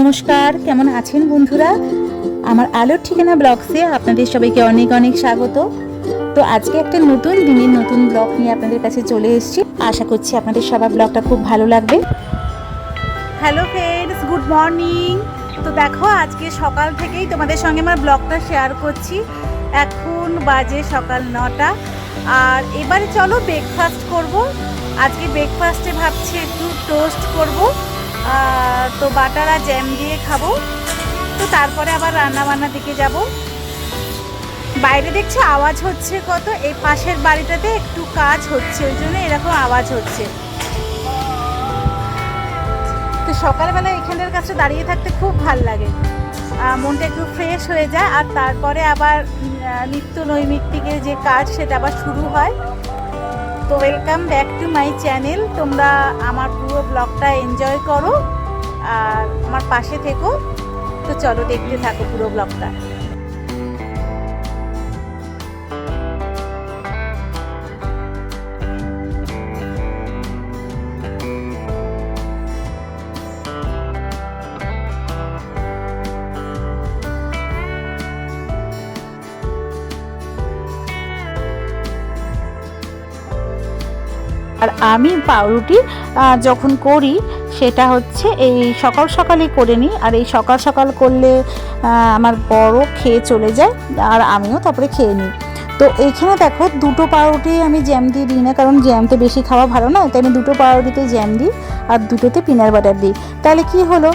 নমস্কার, কেমন আছেন বন্ধুরা? আমার আলোর ঠিকানা ব্লগসে আপনাদের সবাইকে অনেক অনেক স্বাগত। তো আজকে একটা নতুন দিনের নতুন ব্লগ নিয়ে আপনাদের কাছে চলে এসেছি। আশা করছি আপনাদের সবার ব্লগটা খুব ভালো লাগবে। হ্যালো ফ্রেন্ডস গুড মর্নিং তো দেখো, আজকে সকাল থেকেই তোমাদের সঙ্গে আমার ব্লগটা শেয়ার করছি। এখন বাজে সকাল নটা। আর এবারে চলো ব্রেকফাস্ট করব। আজকে ব্রেকফাস্টে ভাবছি একটু টোস্ট করব। তো বাটার আর জ্যাম দিয়ে খাব। তো তারপরে আবার রান্না বান্নার দিকে যাব। বাইরে দেখছি আওয়াজ হচ্ছে কত, এই পাশের বাড়িটাতে একটু কাজ হচ্ছে, ওই জন্য এরকম আওয়াজ হচ্ছে। তো সকালবেলা এখানের কাছে দাঁড়িয়ে থাকতে খুব ভালো লাগে। মনটা একটু ফ্রেশ হয়ে যায়, আর তারপরে আবার নিত্য নৈমিত্তিকের যে কাজ, সেটা আবার শুরু হয়। তো welcome back to my channel তোমরা আমার পুরো ব্লগটা এনজয় করো আর আমার পাশে থেকো। তো চলো দেখতে থাকো পুরো ব্লগটা আর আমি পাউরুটি যখন করি, সেটা হচ্ছে এই সকাল সকালই করে নিই। আর এই সকাল সকাল করলে আমার বড় খেয়ে চলে যায়, আর আমিও তারপরে খেয়ে নিই। তো এইখানে দেখো, দুটো পাউরুটি আমি জ্যাম দিয়ে দিই না, কারণ জ্যাম তো বেশি খাওয়া ভালো না, তাই আমি দুটো পাউরুটিতে জ্যাম দিই আর দুটোতে পিনার বাটার দিই। তাহলে কি হলো?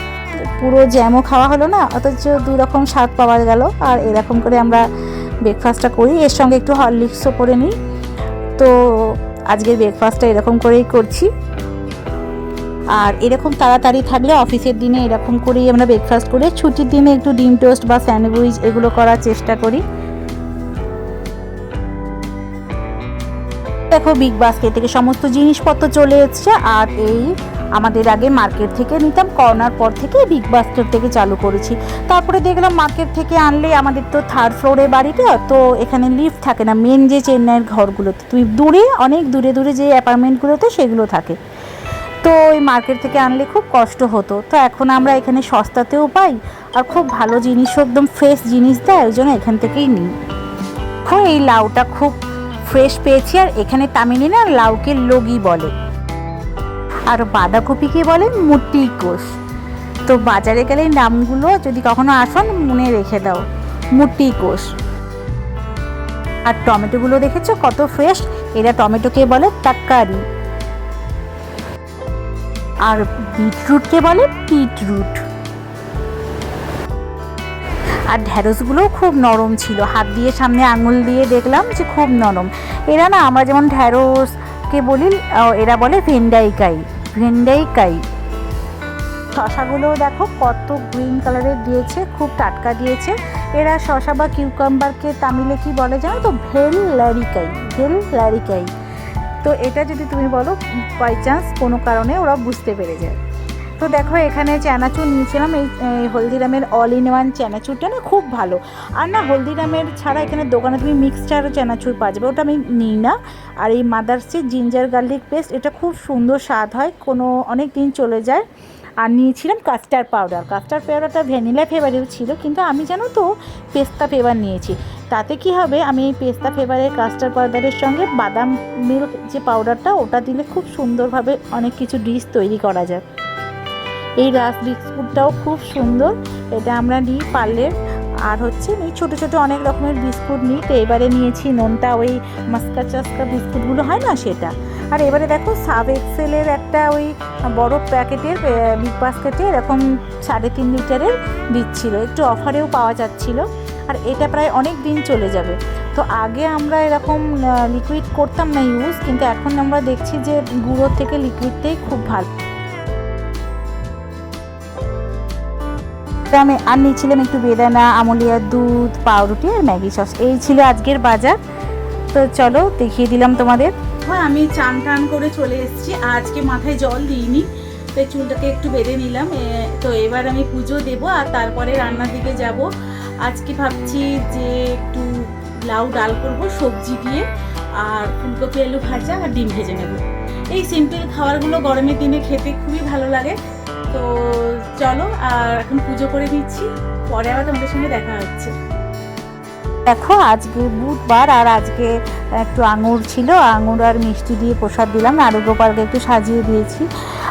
পুরো জ্যামও খাওয়া হলো না, অথচ দুই রকম স্বাদ পাওয়া গেল। আর এরকম করে আমরা ব্রেকফাস্টটা করি। এর সঙ্গে একটু হরলিক্সও করে নিই। তো আজকের ব্রেকফাস্টটা এরকম করেই করছি। আর এরকম তাড়াতাড়ি থাকলে অফিসের দিনে এরকম করেই আমরা ব্রেকফাস্ট করে ছুটির দিনে একটু ডিম টোস্ট বা স্যান্ডউইচ এগুলো করার চেষ্টা করি। দেখো বিগ বাস্কেট থেকে সমস্ত জিনিসপত্র চলে এসছে, আর এই আমাদের আগে মার্কেট থেকে নিতাম, করোনার পর থেকে বিগ বাস্কেট থেকে চালু করেছি। তারপরে দেখলাম মার্কেট থেকে আনলে আমাদের তো থার্ড ফ্লোরে বাড়িটা, তো এখানে লিফট থাকে না মেন যে চেন্নাইয়ের ঘরগুলোতে। তুই দূরে, অনেক দূরে দূরে যে অ্যাপার্টমেন্টগুলোতে সেগুলো থাকে। তো ওই মার্কেট থেকে আনলে খুব কষ্ট হতো। তো এখন আমরা এখানে সস্তাতেও পাই, আর খুব ভালো জিনিসও, একদম ফ্রেশ জিনিস দেয়, ওই জন্য এখান থেকেই নিই। দেখো এই লাউটা খুব ফ্রেশ পেয়েছি, আর এখানে তামিলে না লাউকে লগি বলে। আর বাঁধাকপিকে বলে? মুটি কোষ। তো বাজারে গেলে নামগুলো যদি কখনো আসন, মনে রেখে দাও। মুটি কোষ। আর টমেটোগুলো দেখেছ? কত ফ্রেশ এরা টমেটোকে বলে? তাক্কারি আর বিটরুটকে বলে? বিটরুট। আর ঢ্যাঁড়সগুলোও খুব নরম ছিল। হাত দিয়ে সামনে আঙুল দিয়ে দেখলাম যে খুব নরম। এরা না, আমরা যেমন ঢ্যাঁড়সকে বলি এরা বলে ভেন্ডাইকাই ভেন্ডাইকাই। শশাগুলো দেখো কত গ্রিন কালারের দিয়েছে, খুব টাটকা দিয়েছে। এরা শশা বা কিউকাম্বারকে তামিলে কি বলে জানো তো? ভেল ল্যারিকাই ভেল ল্যারিকাই তো এটা যদি তুমি বলো বাই চান্স কোনো কারণে ওরা বুঝতে পেরে যায়। তো দেখো, এখানে চানাচুর নিয়েছিলাম। এই হলদিরামের অল ইন ওয়ান চানাচুরটা না খুব ভালো। আর না, হলদিরামের ছাড়া এখানে দোকানে তুমি মিক্সচার চানাচুর পাওয়া যাবে। ওটা আমি নিই না। আর এই মাদার্সে জিঞ্জার গার্লিক পেস্ট এটা খুব সুন্দর স্বাদ হয়। কোনো, অনেক দিন চলে যায়। আর নিয়েছিলাম কাস্টার্ড পাউডার কাস্টার্ড পাউডারটা ভ্যানিলা ফ্লেভারেও ছিল। কিন্তু আমি জানো তো, পেস্তা ফ্লেভার নিয়েছি। তাতে কি হবে? আমি এই পেস্তা ফ্লেভারের কাস্টার্ড পাউডারের সঙ্গে বাদাম মিল্ক যে পাউডারটা ওটা দিলে খুব সুন্দরভাবে অনেক কিছু ডিশ তৈরি করা যায়। এই রাস বিস্কুটটাও খুব সুন্দর। এটা আমরা নিই পার্লের। আর হচ্ছে এই ছোটো ছোটো অনেক রকমের বিস্কুট নিই। তো এবারে নিয়েছি নোনটা ওই মাস্কা চাস্কা বিস্কুটগুলো, হয় না সেটা? আর এবারে দেখো সাব এক্সেলের একটা ওই বড় প্যাকেটের বিগ বাস্কেটে এরকম সাড়ে তিন লিটারের দিচ্ছিল। একটু অফারেও পাওয়া যাচ্ছিল। আর এটা প্রায় অনেক দিন চলে যাবে। তো আগে আমরা এরকম লিকুইড করতাম না ইউজ কিন্তু এখন আমরা দেখছি যে গুঁড়োর থেকে লিকুইডটাই খুব ভালো। আমি আর নিয়েছিলাম একটু বেদানা আমলিয়ার দুধ, পাউরুটি আর ম্যাগি সস। এই ছিল আজকের বাজার। তো চলো, দেখিয়ে দিলাম তোমাদের। হ্যাঁ আমি চান টান করে চলে এসেছি। আজকে মাথায় জল দিইনি, তো চুলটাকে একটু বেঁধে নিলাম। তো এবার আমি পুজো দেব আর তারপরে রান্নার দিকে যাব। আজকে ভাবছি যে একটু লাউ ডাল করব, সবজি দিয়ে, আর ফুলকপি, আলু ভাজা আর ডিম ভেজে নেব। এই সিম্পল খাবারগুলো গরমের দিনে খেতে খুবই ভালো লাগে। তো চলো, আর এখন পুজো করে দিচ্ছি। পরে আবার তোমাদের সঙ্গে দেখা হচ্ছে। দেখো, আজকে বুধবার আর আজকে একটু আঙুর ছিল। আঙুর আর মিষ্টি দিয়ে প্রসাদ দিলাম। নারুগোপালকে একটু সাজিয়ে দিয়েছি।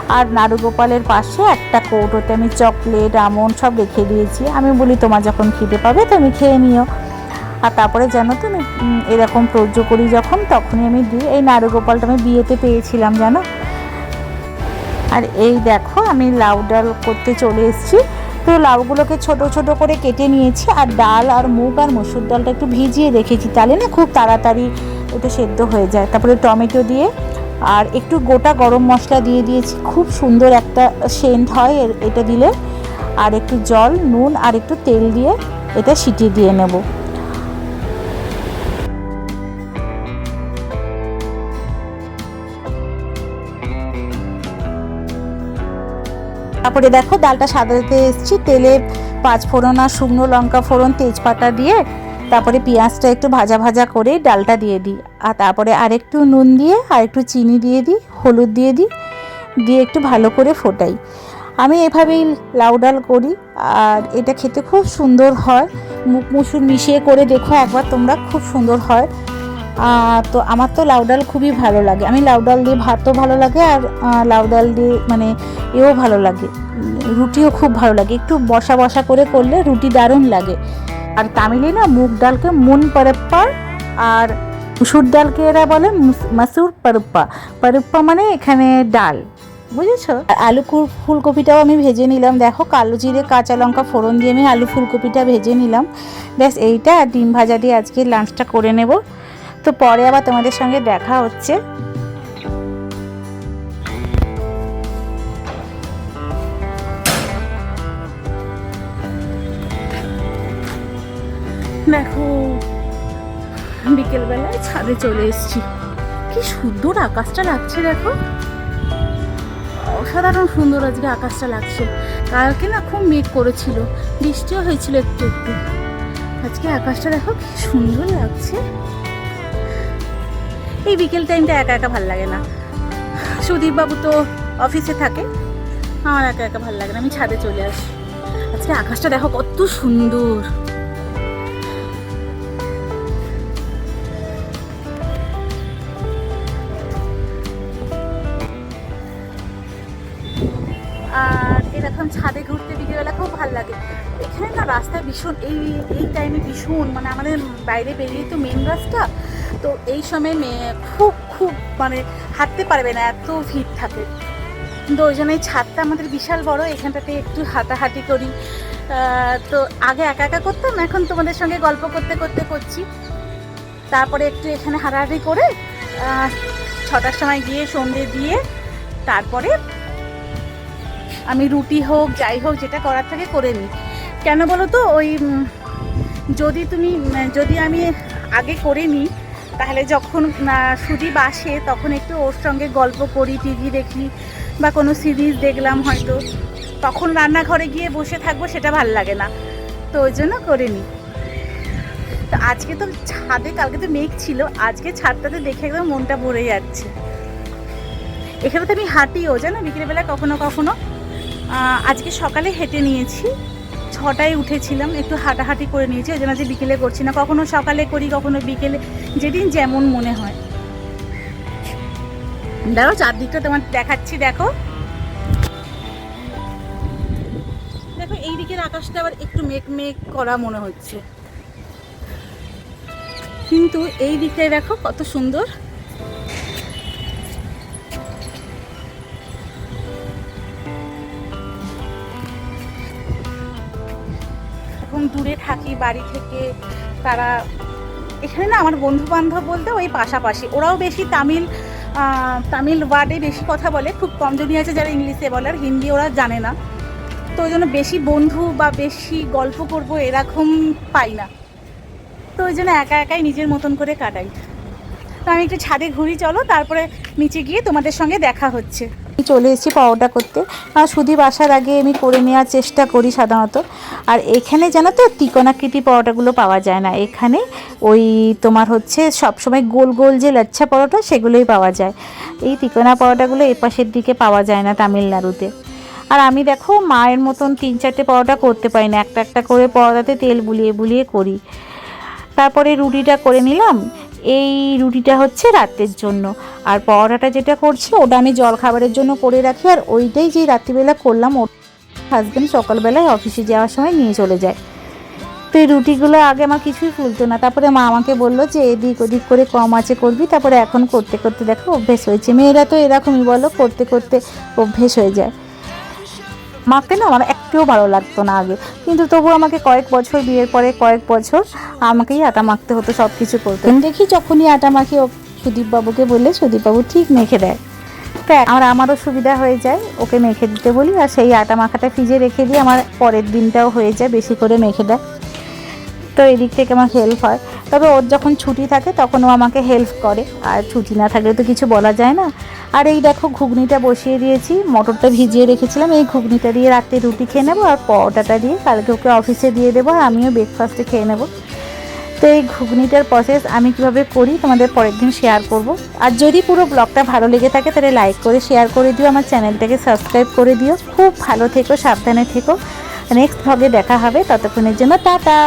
আর নারুগোপালের পাশে একটা কৌটোতে আমি চকলেট, আমন্ড সব রেখে দিয়েছি। আমি বলি, তোমার যখন খিদে পাবে, তুমি খেয়ে নিও। আর তারপরে জানো তো আমি এরকম প্রজ্য করি যখন, তখনই আমি দিই এই নারুগোপালটা আমি বিয়েতে পেয়েছিলাম, জানো? আর এই দেখো, আমি লাউ ডাল করতে চলে এসেছি। তো লাউগুলোকে ছোট ছোট করে কেটে নিয়েছি, আর ডাল আর মুগ আর মসুর ডালটা একটু ভিজিয়ে রেখেছি, তাহলে না খুব তাড়াতাড়ি ওটা সেদ্ধ হয়ে যায়। তারপরে টমেটো দিয়ে, আর একটু গোটা গরম মশলা দিয়ে দিয়েছি, খুব সুন্দর একটা সেন্ট হয় এটা দিলে। আর একটু জল, নুন, আর একটু তেল দিয়ে এটা সিটিয়ে দিয়ে নেব। তারপরে দেখো ডালটা সাজাতে এসেছি, তেলে পাঁচ ফোড়ন আর শুকনো লঙ্কা ফোড়ন, তেজপাতা দিয়ে তারপরে পেঁয়াজটা একটু ভাজা ভাজা করে ডালটা দিয়ে দিই। আর তারপরে আরেকটু নুন দিয়ে আর একটু চিনি দিয়ে দিই, হলুদ দিয়ে দিই, দিয়ে একটু ভালো করে ফোটাই। আমি এভাবেই লাউ ডাল করি, আর এটা খেতে খুব সুন্দর হয়। মুখ মুসুর মিশিয়ে করে দেখো একবার তোমরা, খুব সুন্দর হয়। তো আমার তো লাউ ডাল খুবই ভালো লাগে। আমি লাউ ডাল দিয়ে ভাতও ভালো লাগে আর লাউ ডাল দিয়ে মানে এও ভালো লাগে। রুটিও খুব ভালো লাগে। একটু বসা বসা করে করলে রুটি দারুণ লাগে। আর তামিলে না মুগ ডালকে মুন পরপ্পা আর মুসুর ডালকে এরা বলে মুস- মাসুর পারুপ্পা। পারুপ্পা মানে এখানে ডাল। বুঝেছ? আলু ফুলকপিটাও আমি ভেজে নিলাম। দেখো কালো জিরে, কাঁচা লঙ্কা ফোড়ন দিয়ে আমি আলু ফুলকপিটা ভেজে নিলাম। ব্যাস, এইটা ডিম ভাজা দিয়ে আজকে লাঞ্চটা করে নেব। তো পরে আবার তোমাদের সঙ্গে দেখা হচ্ছে। দেখো, বিকেলবেলায় ছাদে চলে এসেছি। কি সুন্দর আকাশটা লাগছে, দেখো। অসাধারণ সুন্দর আজকে আকাশটা লাগছে। কালকে না খুব মেঘ করেছিল, বৃষ্টিও হয়েছিল একটু একটু। আজকে আকাশটা দেখো কি সুন্দর লাগছে। এই বিকেল টাইমটা একা একা ভালো লাগে না। সুদীপ বাবু তো অফিসে থাকে। আমার একা একা ভালো লাগে না, আমি ছাদে চলে আসি। আজকে আকাশটা দেখো কত সুন্দর। আর এরকম ছাদে ঘুরতে বিকেলবেলা খুব ভালো লাগে। এখানে না রাস্তায় ভীষণ, এই এই টাইমে ভীষণ মানে আমাদের বাইরে বেরিয়ে তো মেন রাস্তা তো এই সময় মেয়ে খুব খুব মানে হাঁটতে পারবে না, এত ভিড় থাকে। কিন্তু ওই জন্য এই ছাদটা আমাদের বিশাল বড়, এখানটাতে একটু হাঁটাহাঁটি করি। তো আগে একা একা করতাম, এখন তোমাদের সঙ্গে গল্প করতে করতে করছি। তারপরে একটু এখানে হাঁটাহাঁটি করে ছটার সময় গিয়ে সন্ধে দিয়ে তারপরে আমি রুটি হোক, যাই হোক, যেটা করার থাকে করে নিই। কেন বলো তো, ওই যদি তুমি, যদি আমি আগে করে নিই তাহলে যখন সুদীপ আসে, তখন একটু ওর সঙ্গে গল্প করি, টিভি দেখি বা কোনো সিরিজ দেখলাম হয়তো। তখন রান্নাঘরে গিয়ে বসে থাকব, সেটা ভালো লাগে না। তো ওই জন্য করে নিই তো আজকে তো ছাদে, কালকে তো মেঘ ছিল, আজকে ছাদটাতে দেখে একদম মনটা ভরে যাচ্ছে। এখানে তো আমি হাঁটিও, জানো? বিকেলবেলা কখনো কখনো। আজকে সকালে হেঁটে নিয়েছি। ছটায় উঠেছিলাম, একটু হাঁটাহাঁটি করে নিয়েছি, ওই জন্য আজকে বিকেলে করছি না, কখনো সকালে করি, কখনো বিকেলে, যেদিন যেমন মনে হয়। দেখো, চারদিকটা তোমার দেখাচ্ছি, দেখো। দেখো, এই দিকের আকাশটা আবার একটু মেঘ মেঘ করা মনে হচ্ছে। কিন্তু এই দিকটায় দেখো, কত সুন্দর। দূরে থাকি বাড়ি থেকে, তারা এখানে না আমার বন্ধু বান্ধব বলতে ওই পাশাপাশি, ওরাও বেশি তামিল তামিল ওয়ার্ডে বেশি কথা বলে, খুব কমজনই আছে যারা ইংলিশে বলে আর হিন্দি ওরা জানে না। তো ওই জন্য বেশি বন্ধু বা বেশি গল্প করব এরকম পাই না। তো ওই জন্য একা একাই নিজের মতন করে কাটাই। তো আমি একটু ছাদে ঘুরি, চলো, তারপরে নিচে গিয়ে তোমাদের সঙ্গে দেখা হচ্ছে। আমি চলে এসেছি পাউডার করতে। আর সুদীপ আসার আগে আমি করে নেওয়ার চেষ্টা করি সাধারণত। আর এখানে জানো তো তিকোনাকৃতি পরোটাগুলো পাওয়া যায় না। এখানে ওই তোমার হচ্ছে সবসময় গোল গোল যে লাচ্ছা পরোটা সেগুলোই পাওয়া যায়। এই তিকোনা পরোটাগুলো এ পাশের দিকে পাওয়া যায় না তামিলনাড়ুতে। আর আমি দেখো মায়ের মতন তিন চারটে পরোটা করতে পারি না। একটা একটা করে পরোটাতে তেল বুলিয়ে বুলিয়ে করি। তারপরে রুটিটা করে নিলাম। এই রুটিটা হচ্ছে রাতের জন্য। আর পরোটাটা যেটা করছি, ওটা আমি জল খাবারের জন্য করে রাখি, আর ওইটাই যেই রাত্রিবেলা করলাম ও হাজব্যান্ড সকালবেলায় অফিসে যাওয়ার সময় নিয়ে চলে যায়। তো এই রুটিগুলো আগে আমার কিছুই ফুলতো না। তারপরে মা আমাকে বলল যে এদিক ওদিক করে কম আছে করবি, তারপরে এখন করতে করতে দেখো অভ্যেস হয়েছে। মেয়েরা তো এরকমই বলো, করতে করতে অভ্যেস হয়ে যায়। মাখতে না আমার একটুও ভালো লাগতো না আগে। কিন্তু তবু আমাকে কয়েক বছর বিয়ের পরে কয়েক বছর আমাকেই আটা মাখতে হতো সব কিছু করতে। দেখি যখনই আটা মাখি সুদীপবাবুকে বললে সুদীপবাবু ঠিক মেখে দেয়। তো আমার আমারও সুবিধা হয়ে যায় ওকে মেখে দিতে বলি আর সেই আটা মাখাটা ফ্রিজে রেখে দিই আমার পরের দিনটাও হয়ে যায় বেশি করে মেখে দেয়। তো এদিক থেকে আমার হেল্প হয়। তবে ওর যখন ছুটি থাকে তখন ও আমাকে হেল্প করে। আর ছুটি না থাকলে তো কিছু বলা যায় না। আর এই দেখো ঘুগনিটা বসিয়ে দিয়েছি, মটরটা ভিজিয়ে রেখেছিলাম। এই ঘুগনিটা দিয়ে রাত্রে রুটি খেয়ে নেব আর পরোটাটা দিয়ে কালকে ওকে অফিসে দিয়ে দেবো আর আমিও ব্রেকফাস্টে খেয়ে নেব। তো এই ঘুগনিটার প্রসেস আমি কীভাবে করি তোমাদের পরের দিন শেয়ার করব। আর যদি পুরো ব্লগটা ভালো লেগে থাকে তাহলে লাইক করে শেয়ার করে দিও। আমার চ্যানেলটাকে সাবস্ক্রাইব করে দিও। খুব ভালো থেকো, সাবধানে থেকো। নেক্সট ভ্লগে দেখা হবে। ততক্ষণের জন্য টাটা!